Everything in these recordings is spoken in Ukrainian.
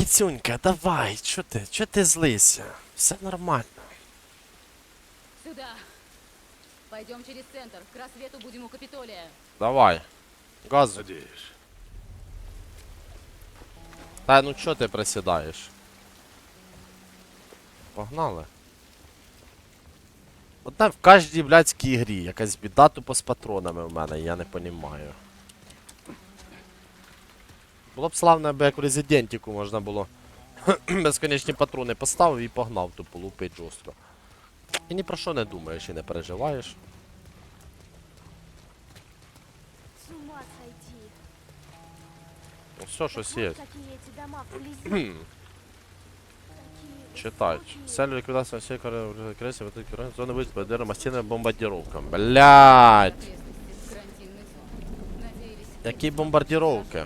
кицюнька, давай, чо ти, чо ти злися? Все нормально. Сюда. Пойдем через центр. К рассвету будем у Капитолия. Давай. Газу. Надеюсь. Та ну чо ти присідаєш? Погнали. Одна в кожній блядській грі. Якась біда тупо з патронами в мене, я не понімаю. Було б славно, аби як в Резидентіку можна було безконечні патрони поставив і погнав тупо лупить жорстко. І ні про що не думаєш і не переживаєш. С ума сойти. Ну все, щось є. Вот какие эти дома вблизи. Такие Читать. высокие. Цель ликвидации всей крейсера в этой крайне зоны будет подвергнута массивным бомбардировкам. Блять! Окрестности карантинной зоны. Надеялись, Які бомбардировки?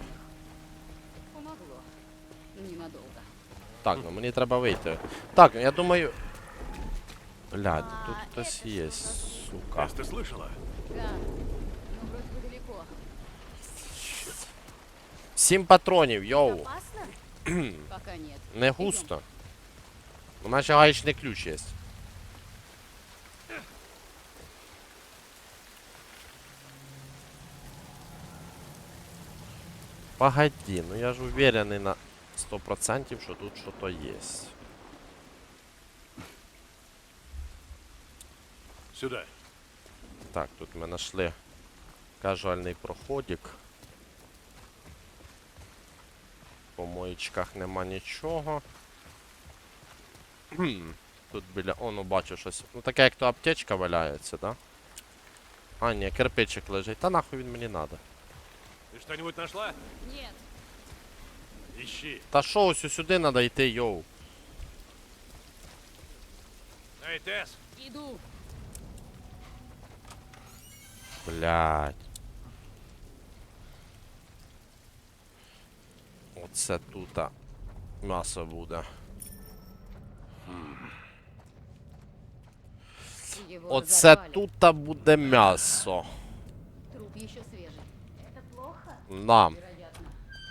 Так, ну мені треба вийти. Так, ну я думаю. Блядь, А, тут хтось это є, что? сука. Тесс, ты слышала? Да. Но вроде бы далеко. Сім патронів, йоу. Опасно? Пока нет. Не густо. У нас ще гаечний ключ є. Погоди, ну я ж уверений на 100% що тут що-то є. Сюда. Так, тут ми знайшли кажуальний проходик. По моїчках нема нічого. Хм, Тут біля. О, ну бачу щось. Ну таке як то аптечка валяється, да? А, ні, кирпичик лежить. Та нахуй він мені надо. Ты что-нибудь нашла? Нет. Ищи. Та що ось сюди надо йти, йоу. Эй, Тесс, Иду. Блядь. Оце тут м'ясо буде. Его Оце разорвали. тут буде м'ясо. Труп еще свежий. Это плохо? На. Вероятно.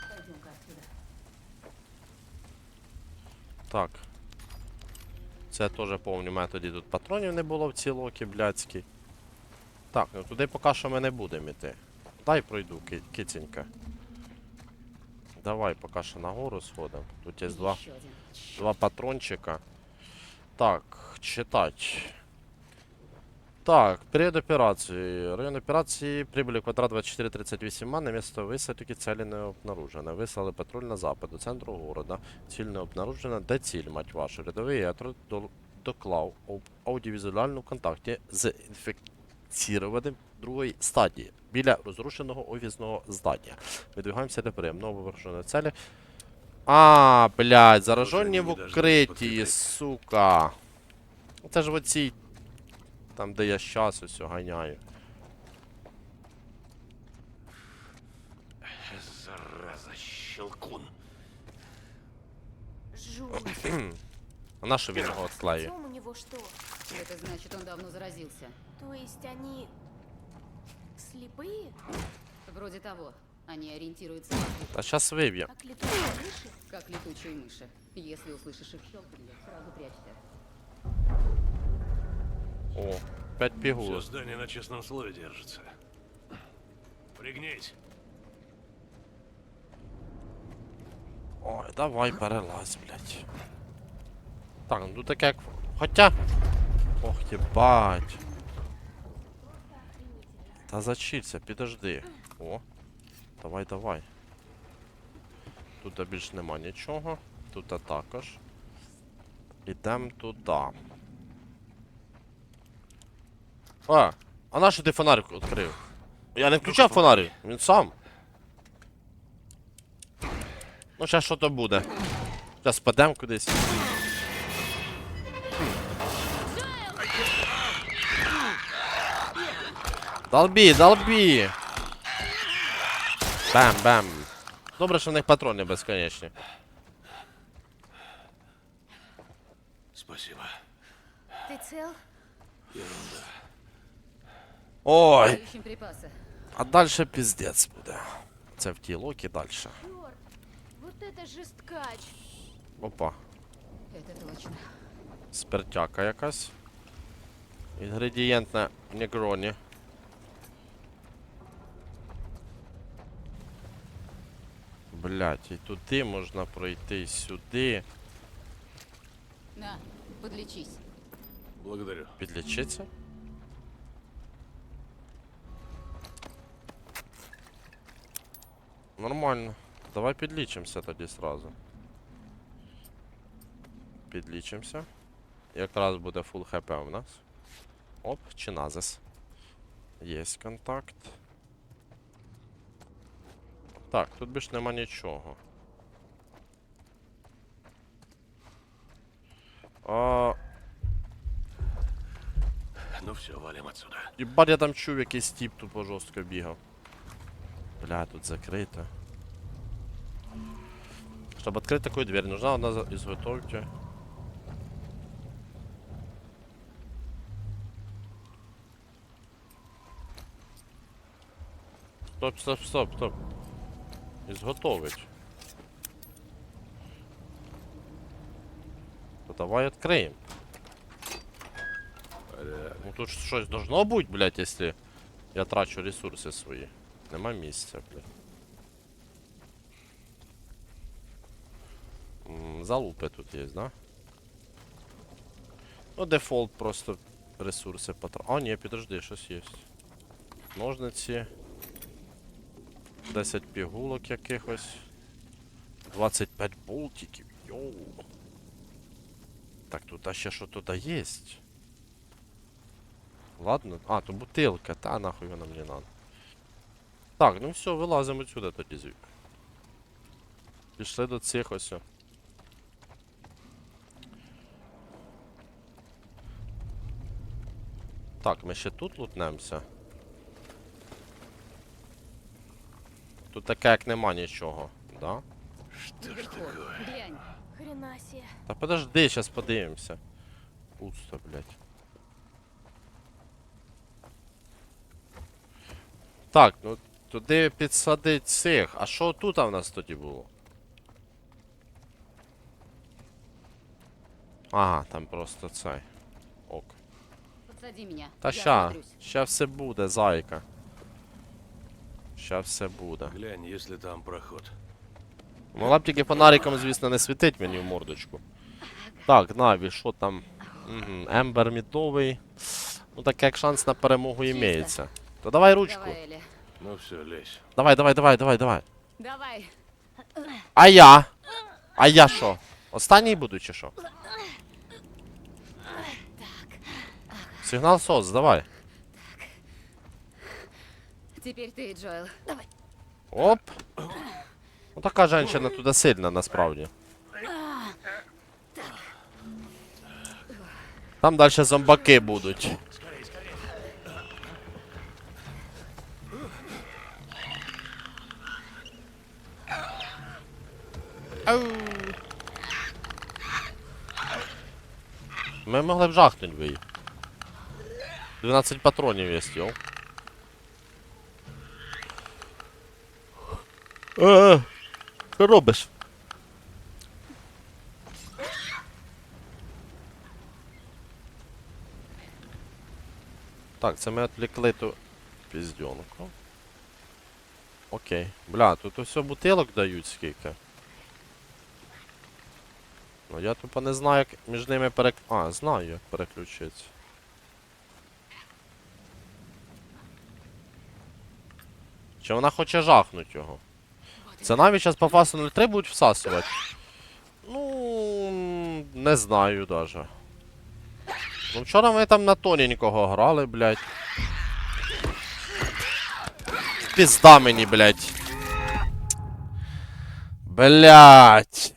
Пойдем-ка отсюда. Так. Це теж повні методі. тут патронів не було в цій локі блядській. Так, ну туди поки що ми не будемо йти. Дай пройду, ки- киценька. Давай поки що нагору сходимо. Тут є два, два патрончика. Так, читать. Так, период операции. Район операции прибыли квадрат 2438 а на место высадки цели не обнаружено. Выслали патруль на запад, до центру города. Ціль не обнаружена. Де ціль, мать вашу? Рядовий ятро до- доклав об аудіовізуальному контакті з інфекцірованим другої стадії біля розрушеного офісного здання. Видвигаємося до приємного вираженої цілі. А, блядь, заражені в не дождались укритті, подкріплення. сука. Це ж в оцій. Там, де я щас ось ганяю. Зараза, щелкун. Жуть. А на що він його В отклеює? чем у него что? Это значит, он давно заразился. То есть они слепые, Вроде того. Они ориентируются на звук, Та щас виб'є. как летучие мыши? как летучие мыши. Если услышишь их щелканье, сразу прячься. О, 5 Все здание на честном слове держится. Пригнись. Ой, давай перелазь, блядь. Так, ну таке як. Хоча. Ох, єбать. Та зачиться, підожди. О. Давай, давай. Тут більш нема нічого. Тут також. Ідем туди. А, а на що ти фонарик відкрив? Я не включав фонарик, він сам. Ну, зараз що то буде. Зараз падемо кудись. Долбі, долбі! Бам, бам. Добре, що в них патрони безконечні. Спасибо. Ты цел? Ой! Ищем припасы. А дальше піздець буде. Це в ті локи дальше. Черт, вот это жесткач. Опа. Это точно. Спиртяка якась. Інгредієнтне негроні. Блять, і туди можна пройти, і сюди. На, подлечись. Благодарю. Підлічиться? Нормально. Давай підлічимося тоді сразу. Підлічимося. Якраз буде full хп у нас. Оп, чиназис. Єсть контакт. Так, тут більш нема нічого. А, Ну все, валим отсюда. Єбать, я там чув якийсь тип тупо жорстко бігав. Бля, тут закрито. Чтобы открыть такую дверь, нужна одна изготовьте. Стоп, стоп, стоп, стоп. Изготовить. То давай откроем. Ну тут щось должно бути, блядь, якщо я трачу ресурси свої. Нема місця, блядь. М, Залупи тут є, да? Ну, дефолт просто ресурси потра... А, ні, підожди, щось є. Ножниці. 10 пігулок якихось. 25 болтиків. Йоу. Так, тут а ще що тут є. Ладно. А, то бутилка, та нахуй вона мені надо. Так, ну все, вилазимо отсюда тоді звідки. Пішли до цих ось. Так, ми ще тут лутнемося. Тут таке як нема нічого, да? Что ж себе. Та подожди, сейчас подивимося. Пусто, блядь. Так, ну туди підсадить цих. А що тут в нас тоді було? Ага, там просто цей. Ок. Подсади меня. Та ща, ща все буде, зайка. Ща все буде. Глянь, если там проход. Могла б тільки фонариком, звісно, не світить мені в мордочку. Так, Наві, що там? Угу. Ембер мідовий. Ну так як шанс на перемогу імеється. То давай ручку. Давай. Ну все, лезь. Давай, давай, давай, давай, давай. Давай. А я? А я що? Останній буду чи що? Сигнал СОС, давай. Теперь ты, Джоэл. Давай. Оп. Ну така женщина туди сильна насправді. Там далі зомбаки будуть. Ми могли б жахнуть би їх. 12 патронів є, йоу. Е, що робиш? Так, це ми відвлекли ту піздьонку. Окей. Бля, тут усе бутилок дають скільки. Ну я тупо не знаю, як між ними перек... А, знаю, як переключитися. Чи вона хоче жахнуть його? Це навіть зараз по фасу 03 будуть всасувати. Ну, не знаю даже. Ну вчора ми там на тоненького грали, блядь. Пізда мені, блядь. Блядь.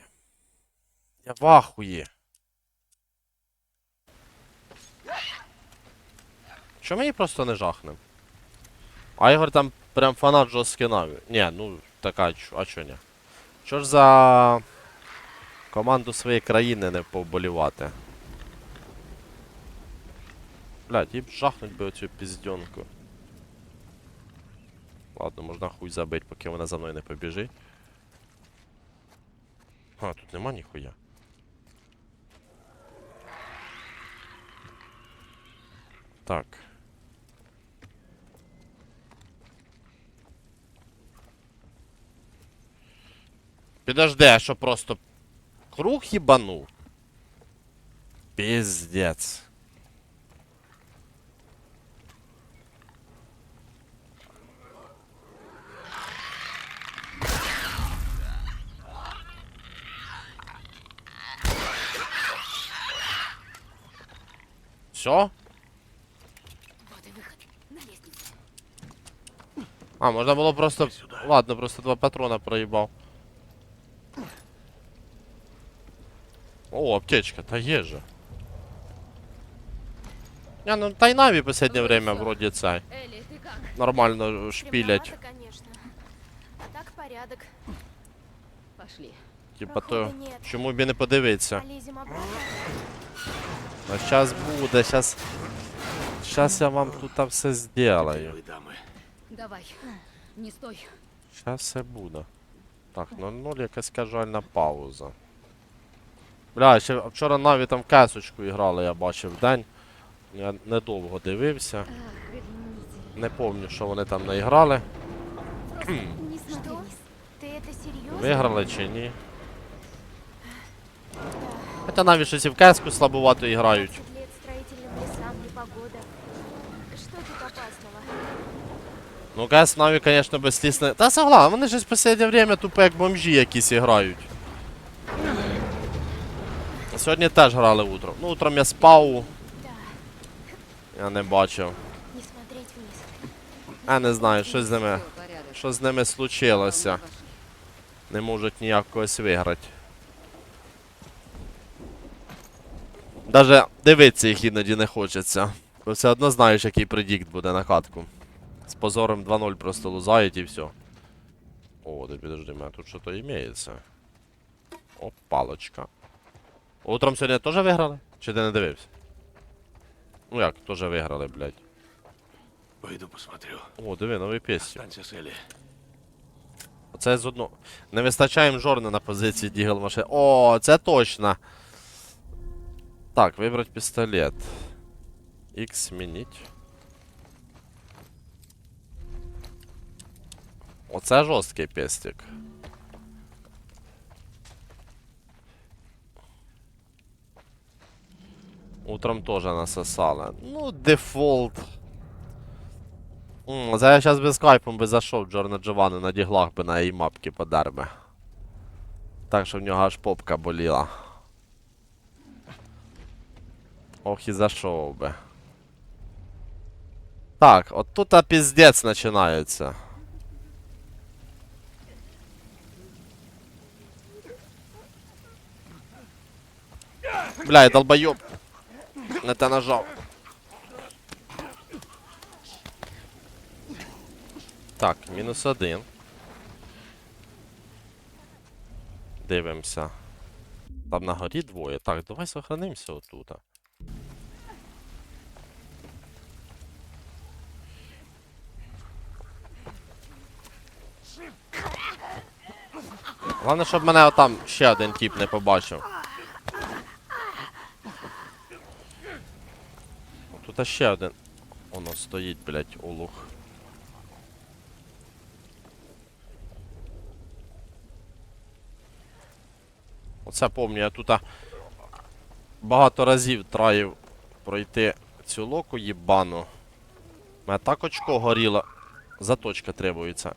Я в ахуї. Чому ми її просто не жахнем? А Ігор там прям фанат жорсткий наві. Ні, ну така, а чо ні? Чо ж за команду своєї країни не повболівати? Блядь, б жахнуть би оцю піздьонку. Ладно, можна хуй забить, поки вона за мною не побіжить. А, тут нема ніхуя. Так. Підожди, а що просто круг їбанув? Піздець. Все? А, можна було просто. Сюди. Ладно, просто два патрона проїбав. О, аптечка, та є же. Не, ну та й наві последнее Ну, время всё. вроді цей. Элли, ты как? Нормально шпілять. Темновато, конечно. А так порядок. Пошли. Типа то. Проходу нет. Чому б і не подивитися? Полезем обратно. А щас буде, щас. Щас я вам тут все сделаю. Вы дамы. Давай. Не стой. Щас все буде. Так, 0-0 якась кажальна пауза. Бля, ще вчора навіть там в кесочку грали, я бачив день. Я недовго дивився. Ах, ревнитель. Не пам'ятаю, що вони там наіграли. Не смотри Что? вниз. Ты это серьезно? Виграли чи ні. Хоча навіть щось і в кеску слабувато грають. 20 лет строительным лесам, непогода. Что тут опасного? Ну, кес навіть, звісно, безслісно. Та согласен, вони щось в останнє время тупо як бомжі якісь грають. Сьогодні теж грали утром. Ну, утром я спав, я не бачив. Я не знаю, що з ними. Що з ними случилося. Не можуть ніяк когось виграти. Даже дивитися їх іноді не хочеться. Бо все одно знаєш, який предікт буде на катку. З позором 2-0 просто лузають і все. О, да підожди, у мене тут що-то імеється. О, палочка. Утром сьогодні теж виграли? Чи ти не дивився? Ну як, теж виграли, блядь. Пойду посмотрю. О, диви. Останься с Элли. Оце з одного. Не вистачає їм жорна на позиції Дігл машини. О, це точно. Так, вибрати пістолет. X змініть. Оце жорсткий пестик. Утром теж насосали. Ну, дефолт. М, Це я зараз без скайпом би зайшов Джорна Джованни на діглах би на її мапки подар би. Так, що в нього аж попка боліла. Ох і зайшов би. Так, от тут а піздець починається. Бля, я долбойоб. Не те нажав. Так, мінус один. Дивимося. Там на горі двоє. Так, давай сохранимося отут. Головне, щоб мене отам ще один тіп не побачив. Тут ще один. Воно стоїть, блять, олух. Оце помню, я тут багато разів траїв пройти цю локу їбану. У мене так очко горіло. Заточка требується.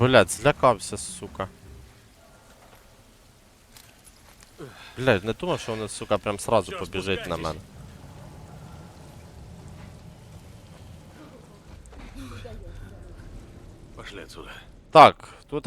Блядь, злякався, сука. Блядь, не думав, що вони, сука, прям сразу побіжить на мене. Пошли отсюда. Так, тут